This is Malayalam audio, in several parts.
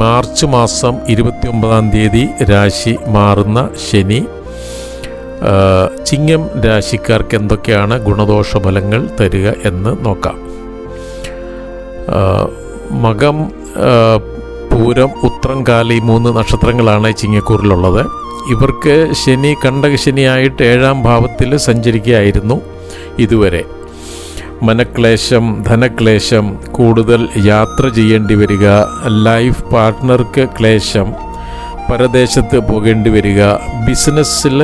മാർച്ച് മാസം ഇരുപത്തി ഒമ്പതാം തീയതി രാശി മാറുന്ന ശനി. ചിങ്ങം രാശിക്കാർക്ക് എന്തൊക്കെയാണ് ഗുണദോഷ ഫലങ്ങൾ തരിക എന്ന് നോക്കാം. മകം പൂരം ഉത്രം കാലി മൂന്ന് നക്ഷത്രങ്ങളാണ് ചിങ്ങക്കൂറിലുള്ളത്. ഇവർക്ക് ശനി കണ്ടകശനിയായിട്ട് ഏഴാം ഭാവത്തിൽ സഞ്ചരിക്കുകയായിരുന്നു ഇതുവരെ. മനക്ലേശം ധനക്ലേശം കൂടുതൽ യാത്ര ചെയ്യേണ്ടി വരിക ലൈഫ് പാർട്ട്ണർക്ക് ക്ലേശം പരദേശത്ത് പോകേണ്ടി വരിക ബിസിനസ്സിൽ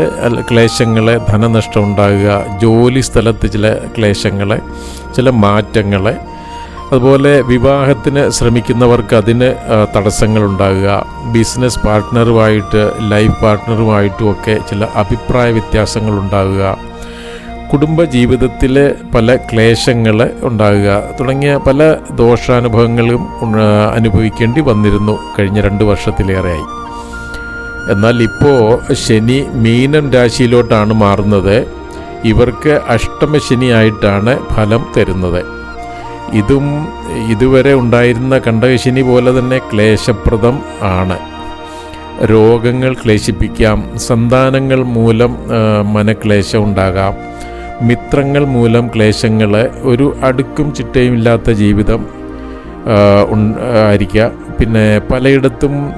ക്ലേശങ്ങൾ ധനനഷ്ടം ഉണ്ടാകുക ജോലി സ്ഥലത്ത് ചില ക്ലേശങ്ങൾ ചില മാറ്റങ്ങൾ അതുപോലെ വിവാഹത്തിന് ശ്രമിക്കുന്നവർക്ക് അതിന് തടസ്സങ്ങളുണ്ടാകുക ബിസിനസ് പാർട്ട്ണറുമായിട്ട് ലൈഫ് പാർട്ട്ണറുമായിട്ടും ഒക്കെ ചില അഭിപ്രായ വ്യത്യാസങ്ങൾ ഉണ്ടാകുക കുടുംബ ജീവിതത്തിൽ പല ക്ലേശങ്ങൾ ഉണ്ടാകുക തുടങ്ങിയ പല ദോഷാനുഭവങ്ങളും അനുഭവിക്കേണ്ടി വന്നിരുന്നു കഴിഞ്ഞ രണ്ട് വർഷത്തിലേറെയായി. എന്നാൽ ഇപ്പോൾ ശനി മീനം രാശിയിലോട്ടാണ് മാറുന്നത്. ഇവർക്ക് അഷ്ടമശനിയായിട്ടാണ് ഫലം തരുന്നത്. ഇതും ഇതുവരെ ഉണ്ടായിരുന്ന കണ്ടകശനി പോലെ തന്നെ ക്ലേശപ്രദം ആണ്. രോഗങ്ങൾ ക്ലേശിപ്പിക്കാം സന്താനങ്ങൾ മൂലം മനക്ലേശം ഉണ്ടാകാം. മിത്രങ്ങൾ മൂലം ക്ലേശങ്ങൾ ഒരു അടുക്കും ചിട്ടയും ഇല്ലാത്ത ജീവിതം ഉണ്ടായിരിക്കുക പിന്നെ പലയിടത്തും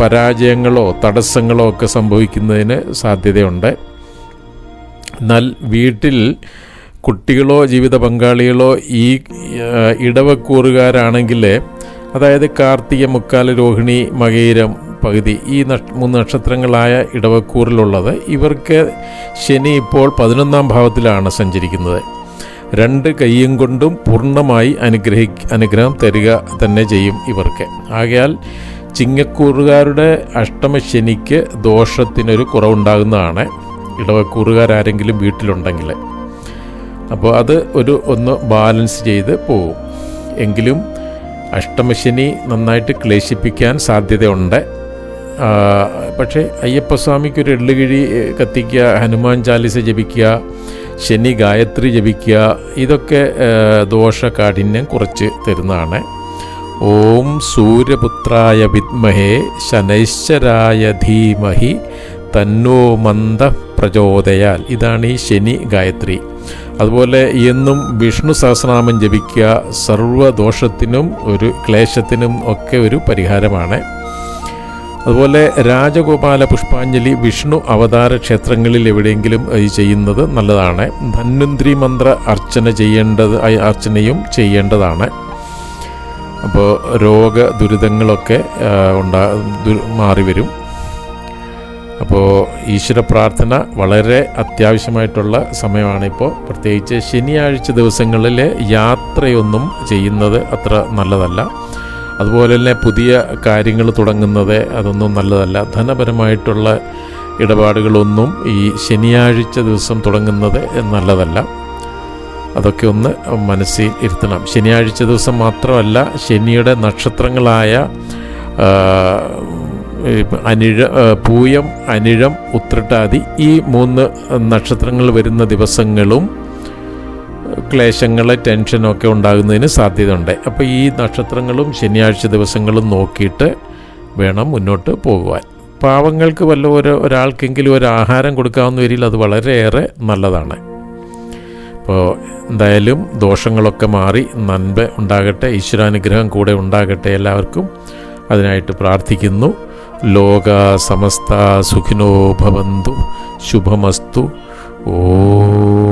പരാജയങ്ങളോ തടസ്സങ്ങളോ ഒക്കെ സംഭവിക്കുന്നതിന് സാധ്യതയുണ്ട്. എന്നാൽ വീട്ടിൽ കുട്ടികളോ ജീവിത പങ്കാളികളോ ഈ ഇടവക്കൂറുകാരാണെങ്കിൽ അതായത് കാർത്തിക മുക്കാല രോഹിണി മകയിരം പകുതി ഈ മൂന്ന് നക്ഷത്രങ്ങളായ ഇടവക്കൂറിലുള്ളത്. ഇവർക്ക് ശനി ഇപ്പോൾ പതിനൊന്നാം ഭാവത്തിലാണ് സഞ്ചരിക്കുന്നത്. രണ്ട് കൈയും കൊണ്ടും പൂർണമായി അനുഗ്രഹി അനുഗ്രഹം തരിക തന്നെ ചെയ്യും ഇവർക്ക്. ആകയാൽ ചിങ്ങക്കൂറുകാരുടെ അഷ്ടമ ശനിക്ക് ദോഷത്തിനൊരു കുറവുണ്ടാകുന്നതാണ് ഇടവക്കൂറുകാരാരെങ്കിലും വീട്ടിലുണ്ടെങ്കിൽ. അപ്പോൾ അത് ഒരു ഒന്ന് ബാലൻസ് ചെയ്ത് പോകും എങ്കിലും അഷ്ടമശനി നന്നായിട്ട് ക്ലേശിപ്പിക്കാൻ സാധ്യതയുണ്ട്. പക്ഷേ അയ്യപ്പസ്വാമിക്ക് ഒരു എള്ളുകിഴി കത്തിക്കുക ഹനുമാൻ ചാലിസ ജപിക്കുക ശനി ഗായത്രി ജപിക്കുക ഇതൊക്കെ ദോഷ കാഠിന്യം കുറച്ച് തരുന്നതാണ്. ഓം സൂര്യപുത്രായ വിദ്മഹേ ശനൈശ്വരായ ധീമഹി തന്നോ മന്ദ പ്രചോദയാൽ. ഇതാണ് ഈ ശനി ഗായത്രി. അതുപോലെ എന്നും വിഷ്ണു സഹസ്രനാമം ജപിക്കുക സർവദോഷത്തിനും ഒരു ക്ലേശത്തിനും ഒക്കെ ഒരു പരിഹാരമാണ്. അതുപോലെ രാജഗോപാല പുഷ്പാഞ്ജലി വിഷ്ണു അവതാര ക്ഷേത്രങ്ങളിൽ എവിടെയെങ്കിലും ചെയ്യുന്നത് നല്ലതാണ്. ധന്വന്ത്രി മന്ത്ര അർച്ചന ചെയ്യേണ്ടത് അർച്ചനയും ചെയ്യേണ്ടതാണ്. അപ്പോൾ രോഗ ദുരിതങ്ങളൊക്കെ ഉണ്ടാ മാറി വരും. അപ്പോൾ ഈശ്വര പ്രാർത്ഥന വളരെ അത്യാവശ്യമായിട്ടുള്ള സമയമാണിപ്പോൾ പ്രത്യേകിച്ച് ശനിയാഴ്ച ദിവസങ്ങളിൽ യാത്രയൊന്നും ചെയ്യുന്നത് അത്ര നല്ലതല്ല. അതുപോലെ തന്നെ പുതിയ കാര്യങ്ങൾ തുടങ്ങുന്നത് അതൊന്നും നല്ലതല്ല. ധനപരമായിട്ടുള്ള ഇടപാടുകളൊന്നും ഈ ശനിയാഴ്ച ദിവസം തുടങ്ങുന്നത് നല്ലതല്ല. അതൊക്കെ ഒന്ന് മനസ്സിൽ ഇരുത്തണം. ശനിയാഴ്ച ദിവസം മാത്രമല്ല ശനിയുടെ നക്ഷത്രങ്ങളായ അനിഴ പൂയം അനിഴം ഉത്രട്ടാതി ഈ മൂന്ന് നക്ഷത്രങ്ങൾ വരുന്ന ദിവസങ്ങളും ക്ലേശങ്ങൾ ടെൻഷനൊക്കെ ഉണ്ടാകുന്നതിന് സാധ്യതയുണ്ട്. അപ്പോൾ ഈ നക്ഷത്രങ്ങളും ശനിയാഴ്ച ദിവസങ്ങളും നോക്കിയിട്ട് വേണം മുന്നോട്ട് പോകുവാൻ. പാവങ്ങൾക്ക് വല്ല ഒരു ഒരാൾക്കെങ്കിലും ഒരു ആഹാരം കൊടുക്കാവുന്ന വരിയിൽ അത് വളരെയേറെ നല്ലതാണ്. അപ്പോൾ എന്തായാലും ദോഷങ്ങളൊക്കെ മാറി നന്മ ഉണ്ടാകട്ടെ ഈശ്വരാനുഗ്രഹം കൂടെ ഉണ്ടാകട്ടെ എല്ലാവർക്കും അതിനായിട്ട് പ്രാർത്ഥിക്കുന്നു. ലോക സമസ്ത സുഖിനോ ഭവന്തു ശുഭമസ്തു. ഓം.